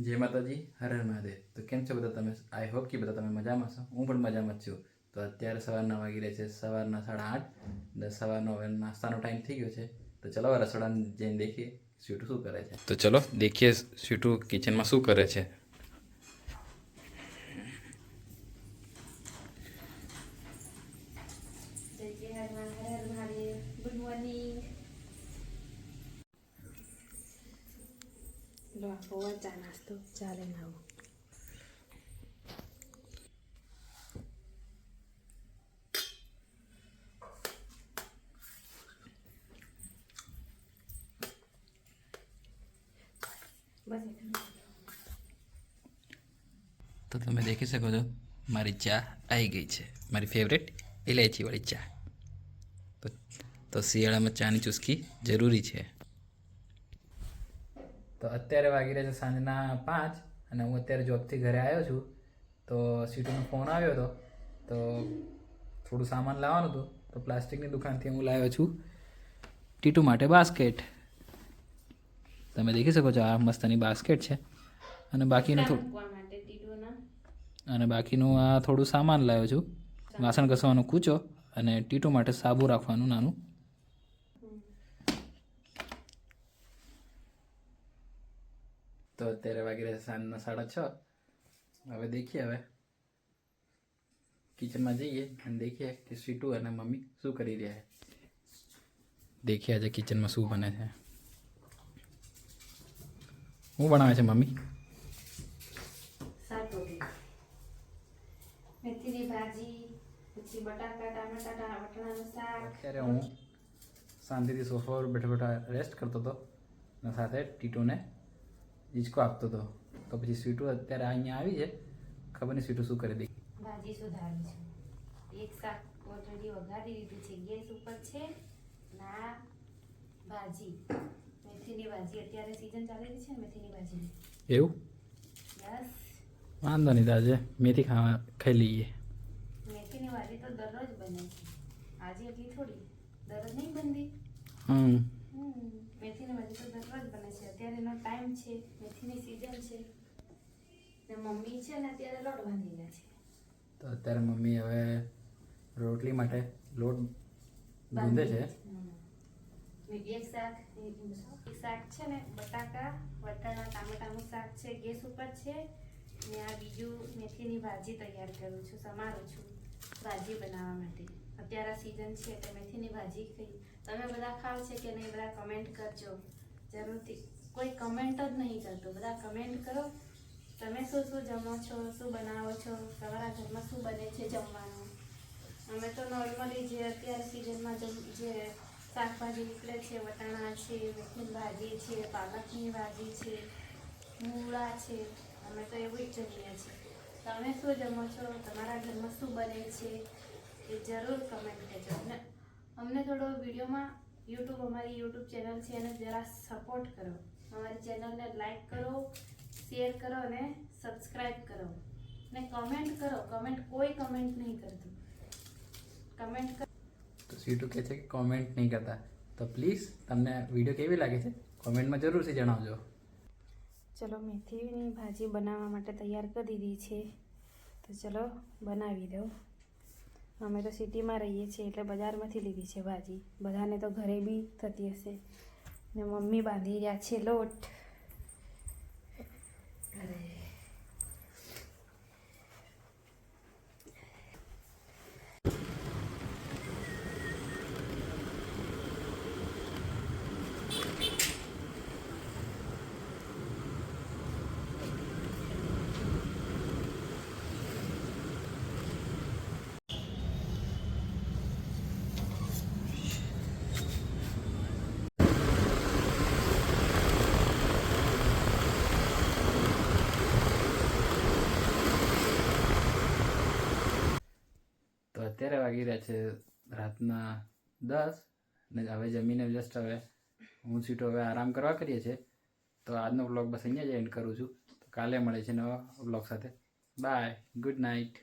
જય માતાજી, હર હર મહાદેવ. તો કેમ છો બધા તમે? આઈ હોપ કે બધા તમે મજામાં છો. હું પણ મજામાં જ છું. તો અત્યારે સવારના વાગી રહ્યા છે. સવારના સાડા આઠ. ને સવારનો હવે નાસ્તાનો ટાઈમ થઈ ગયો છે. તો ચલો રસોડાને જઈને દેખીએ સ્વીટુ શું કરે છે. તો ચલો, દેખીએ સ્વીટુ કિચનમાં શું કરે છે જય જય હનુમાન હર હર મહાદેવ ગુડ મોર્નિંગ તો તમે દેખી શકો છો, મારી ચા આવી ગઈ છે. મારી ફેવરેટ ઇલાયચીવાળી ચા. તો શિયાળામાં ચાની ચુસ્કી જરૂરી છે. તો અત્યારે વાગી રહ્યા છે સાંજના પાંચ અને હું અત્યારે જોબથી ઘરે આવ્યો છું. તો સીટુનો ફોન આવ્યો હતો. તો થોડું સામાન લાવવાનું હતું. તો પ્લાસ્ટિકની દુકાનથી હું લાવ્યો છું ટીટુ માટે બાસ્કેટ. તમે દેખી શકો છો આ મસ્તની બાસ્કેટ છે. અને બાકીનું થોડું અને બાકીનું આ થોડું સામાન લાવ્યો છું. વાસણ ઘસવાનો કૂચો અને ટીટુ માટે સાબુ રાખવાનું નાનું તો અત્યારે વાગી રહ્યા સાંજના સાડા છ. હવે દેખીએ હવે. કિચનમાં જઈએ અને દેખીએ કે સ્વીટુ અને મમ્મી શું કરી રહ્યા છે. દેખીએ આજે કિચનમાં શું બને છે. શું બનાવે છે મમ્મી? અત્યારે હું શાંતિથી સોફા પર બેઠા બેઠા રેસ્ટ કરતો હતો. અને સાથે ટીટુને હિંચકો આપતો હતો. તો પછી સ્વીટો અત્યારે અહીંયા આવી છે. ખબર નહીં સ્વીટો શું કરી દે ભાજી સુધારી છે. એક શાક ઓલરેડી વઘારી દીધું છે. ગેસ ઉપર છે ના ભાજી. મેથીની ભાજી. અત્યારે સીઝન ચાલી રહી છે મેથીની ભાજી. એવું? બસ વાંધો નહીં દાજે મેથી ખાવા ખાઈ લઈએ. મેથીની ભાજી તો દરરોજ બને છે. આજે એટલી થોડી. દરરોજ નહીં બનતી? હમ, મેથીની ભાજી તો દરરોજ બને છે અત્યારે એનો ટાઈમ છે મેથીની સીઝન છે. ને મમ્મી છે ને અત્યારે લોટ બાંધી રહ્યા છે. તો અત્યારે મમ્મી હવે રોટલી માટે લોટ બાંધે છે. એક શાક એક શાક છે ને બટાકા વટાણા ટામેટાનું શાક છે ગેસ ઉપર છે. ને આ બીજું મેથીની ભાજી તૈયાર કરું છું સમારું છું ભાજી બનાવવા માટે. અત્યારે સીઝન છે એટલે મેથીની ભાજી ખાઈ. તમે બધા ખાવ છે કે નહીં બધા કમેન્ટ કરજો. જરૂરથી. કોઈ કમેન્ટ જ નહીં કરતો બધા કમેન્ટ કરો. તમે શું શું જમો છો? શું બનાવો છો? તમારા ઘરમાં શું બને છે જમવાનું? અમે તો નોર્મલી જે અત્યારે સિઝનમાં જે શાકભાજી નીકળે છે, વટાણા છે મેથીની ભાજી છે, પાલકની ભાજી છે, મૂળા છે, અમે તો એવું જ જમીએ છીએ. તમે શું જમો છો? તમારા ઘરમાં શું બને છે? એ જરૂર કમેન્ટ કરજો. અને અમને થોડો વિડીયોમાં યુટ્યુબ અમારી યુટ્યુબ ચેનલ છે એને જરા સપોર્ટ કરો. અમારી ચેનલને લાઈક કરો શેર કરો અને સબસ્ક્રાઈબ કરો. ને કમેન્ટ કરો કમેન્ટ કોઈ કમેન્ટ નહીં કરતું. કમેન્ટ કરો તો સીટુ કહે છે કે કોમેન્ટ નહીં કરતા. તો પ્લીઝ તમને વીડિયો કેવી લાગે છે? કોમેન્ટમાં જરૂરથી જણાવજો. ચલો મેથીની ભાજી બનાવવા માટે તૈયાર કરી દીધી છે. તો ચલો બનાવી દો અમે તો સિટીમાં રહીએ છીએ એટલે બજારમાંથી લીધી છે ભાજી. બધાને તો ઘરે બી થતી હશે. ને મમ્મી બાંધી રહ્યા છે લોટ. અરે. અત્યારે વાગી રહ્યા છે રાતના દસ ને હવે જમીને જસ્ટ હવે હું સીટો હવે આરામ કરવા કરીએ છીએ. તો આજનો બ્લોગ બસ અહીંયા જ એન્ડ કરું છું. તો કાલે મળે છે નવા વ્લોગ સાથે. Bye good night